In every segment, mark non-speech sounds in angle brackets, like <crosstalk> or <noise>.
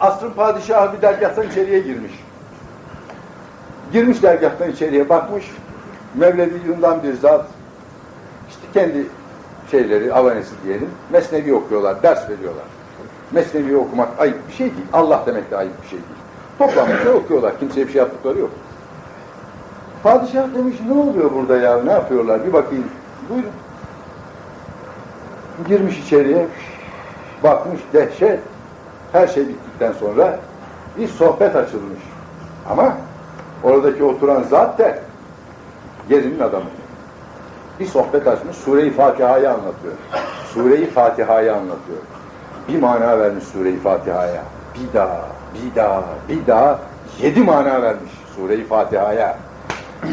Asrın padişahı bir dergahtan içeriye girmiş. Girmiş dergahtan içeriye bakmış. Mevlevi yundan bir zat. işte kendi şeyleri, avanesi diyelim. Mesnevi okuyorlar, ders veriyorlar. Mesnevi okumak ayıp bir şey değil. Allah demek de ayıp bir şey değil. Toplanmışlar okuyorlar. Kimseye bir şey yaptıkları yok. Padişah demiş ne oluyor burada ya? Ne yapıyorlar? Bir bakayım. Buyurun. Girmiş içeriye. Bakmış dehşet. Her şey bittikten sonra bir sohbet açılmış. Ama oradaki oturan zat da yerinin adamı. Bir sohbet açmış, Sure-i Fatiha'yı anlatıyor. Sure-i Fatiha'yı anlatıyor. Bir mana vermiş Sure-i Fatiha'ya. Bir daha, bir daha, bir daha yedi mana vermiş Sure-i Fatiha'ya.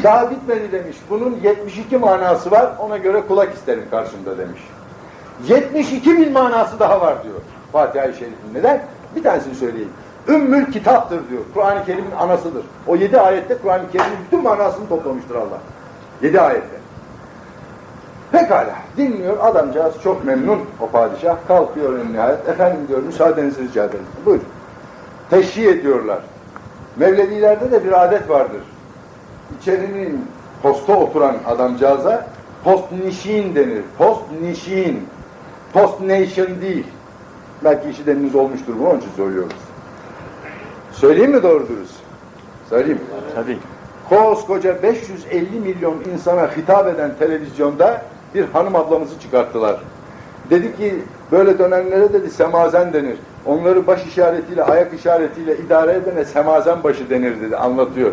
Daha bitmedi demiş. Bunun 72 manası var. Ona göre kulak isterim karşımda demiş. 72 bin manası daha var diyor. Fatiha-i Şerif'in. Neden? Bir tanesini söyleyeyim. Ümmül kitaptır diyor. Kur'an-ı Kerim'in anasıdır. O yedi ayette Kur'an-ı Kerim'in bütün manasını toplamıştır Allah. Yedi ayette. Pekala. Dinliyor. Adamcağız çok memnun o padişah. Kalkıyor en nihayet. Efendim diyor müsaadenizi rica ederim. Buyur. Teşhi ediyorlar. Mevlevilerde de bir adet vardır. İçerinin posta oturan adamcağıza post nişin denir. Post nişin. Post nation değil. Belki işideniniz olmuştur bu onun için söylüyoruz. Söyleyeyim mi doğru dürüst? Söyleyeyim. Tabii. Koskoca 550 milyon insana hitap eden televizyonda bir hanım ablamızı çıkarttılar. Dedi ki böyle dönenlere dedi semazen denir. Onları baş işaretiyle, ayak işaretiyle idare edene semazen başı denir dedi. Anlatıyor.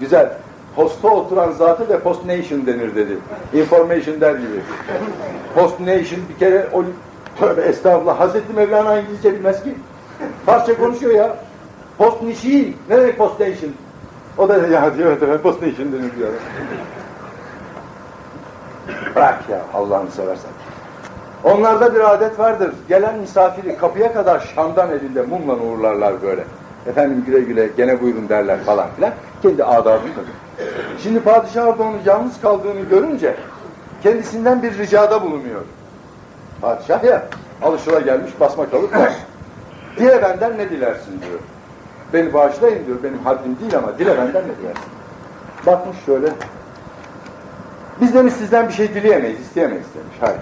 Güzel. Posta oturan zatı da post nation denir dedi. Information der gibi. Post nation bir kere o tövbe estağfurullah. Hazreti Mevlana İngilizce bilmez ki. <laughs> Farsça konuşuyor ya. Post nişin. Ne demek post nation? O da ya diyor evet post nation diyor. Bırak ya Allah'ını seversen. Onlarda bir adet vardır. Gelen misafiri kapıya kadar Şam'dan elinde mumla uğurlarlar böyle. Efendim güle güle gene buyurun derler falan filan. Kendi adabını tabii. Şimdi padişah orada onun yalnız kaldığını görünce kendisinden bir ricada bulunuyor. Padişah ya alışıla gelmiş basma kalıp. Dile benden ne dilersin diyor. Beni bağışlayın diyor. Benim haddim değil ama dile benden ne dilersin. Bakmış şöyle. Biz demiş sizden bir şey dileyemeyiz, isteyemeyiz demiş. Hayır.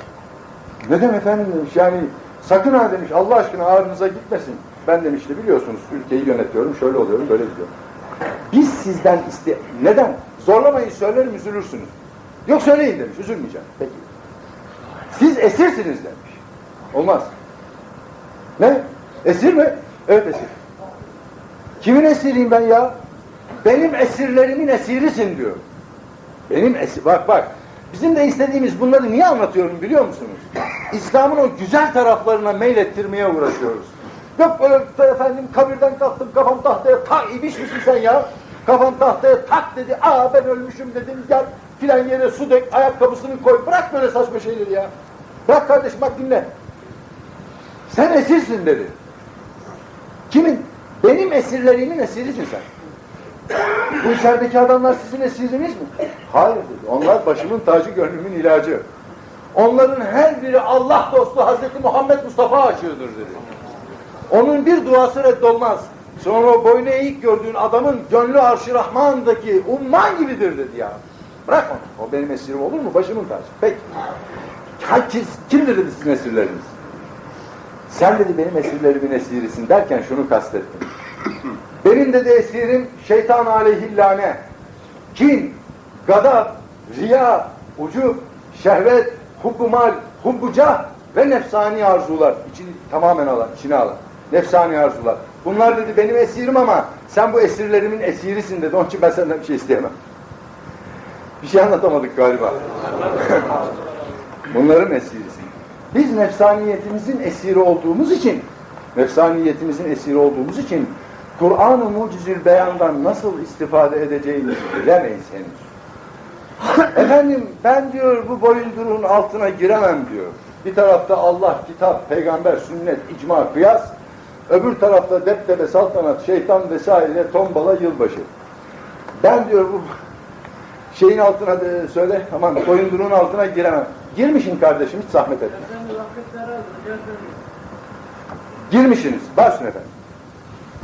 Neden efendim demiş. Yani sakın ha demiş Allah aşkına ağrınıza gitmesin. Ben demişti biliyorsunuz ülkeyi yönetiyorum, şöyle oluyorum, böyle gidiyorum. Biz sizden iste... Neden? Zorlamayın söylerim üzülürsünüz. Yok söyleyin demiş, üzülmeyeceğim. Peki. Siz esirsiniz demiş. Olmaz. Ne? Esir mi? Evet esir. Kimin esiriyim ben ya? Benim esirlerimin esirisin diyor. Benim esir... Bak bak. Bizim de istediğimiz bunları niye anlatıyorum biliyor musunuz? İslam'ın o güzel taraflarına meylettirmeye uğraşıyoruz. Yok böyle efendim kabirden kalktım kafam tahtaya tak ibiş misin sen ya? Kafam tahtaya tak dedi. Aa ben ölmüşüm dedim. Gel filan yere su dök ayakkabısını koy. Bırak böyle saçma şeyleri ya. Bırak kardeşim bak dinle. Sen esirsin dedi. Kimin? Benim esirlerimin esirisin sen. Bu içerideki adamlar sizin esiriniz mi? Hayır dedi. Onlar başımın tacı gönlümün ilacı. Onların her biri Allah dostu Hazreti Muhammed Mustafa aşığıdır dedi. Onun bir duası reddolmaz. Sonra o boynu eğik gördüğün adamın gönlü arş-ı Rahman'daki umman gibidir dedi ya. Bırak onu. O benim esirim olur mu? Başımın tacı. Peki. Ha, kim, kimdir dedi sizin esirleriniz? Sen dedi benim esirlerimin esirisin derken şunu kastettim. Benim dedi esirim şeytan aleyhillâne, kin, gadab, riya, ucub, şehvet, hubbu mal, hubbu cah ve nefsani arzular. İçini tamamen alan, içine alan. Nefsani arzular. Bunlar dedi benim esirim ama sen bu esirlerimin esirisin dedi. Onun için ben senden bir şey isteyemem. Bir şey anlatamadık galiba. <laughs> Bunların esirisin. Biz nefsaniyetimizin esiri olduğumuz için, nefsaniyetimizin esiri olduğumuz için Kur'an-ı Mucizül Beyan'dan nasıl istifade edeceğimizi bilemeyiz henüz. <laughs> Efendim ben diyor bu boyunduruğun altına giremem diyor. Bir tarafta Allah, kitap, peygamber, sünnet, icma, kıyas. Öbür tarafta deptebe, saltanat, şeytan vesaire, tombala, yılbaşı. Ben diyor bu şeyin altına de söyle, aman boyunduruğun altına giremem. Girmişin kardeşim, hiç zahmet etme. Girmişsiniz, başın efendim.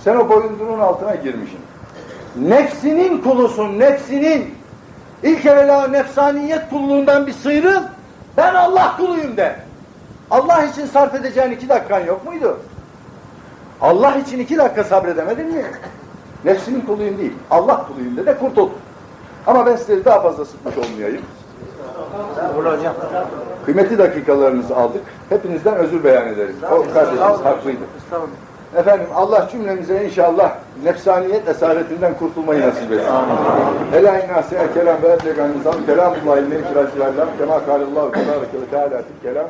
Sen o boyundurun altına girmişsin. Nefsinin kulusun, nefsinin. İlk evvela nefsaniyet kulluğundan bir sıyrıl. Ben Allah kuluyum de. Allah için sarf edeceğin iki dakikan yok muydu? Allah için iki dakika sabredemedin mi? Nefsinin kuluyum değil, Allah kuluyum de de kurtul. Ama ben sizleri daha fazla sıkmış olmayayım. Kıymetli dakikalarınızı aldık. Hepinizden özür beyan ederiz. O kardeşimiz haklıydı. Efendim Allah cümlemize inşallah nefsaniyet esaretinden kurtulmayı nasip etsin. Ela inna se'e kelam ve eblegan nizam kelamullahi min kirasilallah kema kâlallahu tebâreke ve kelam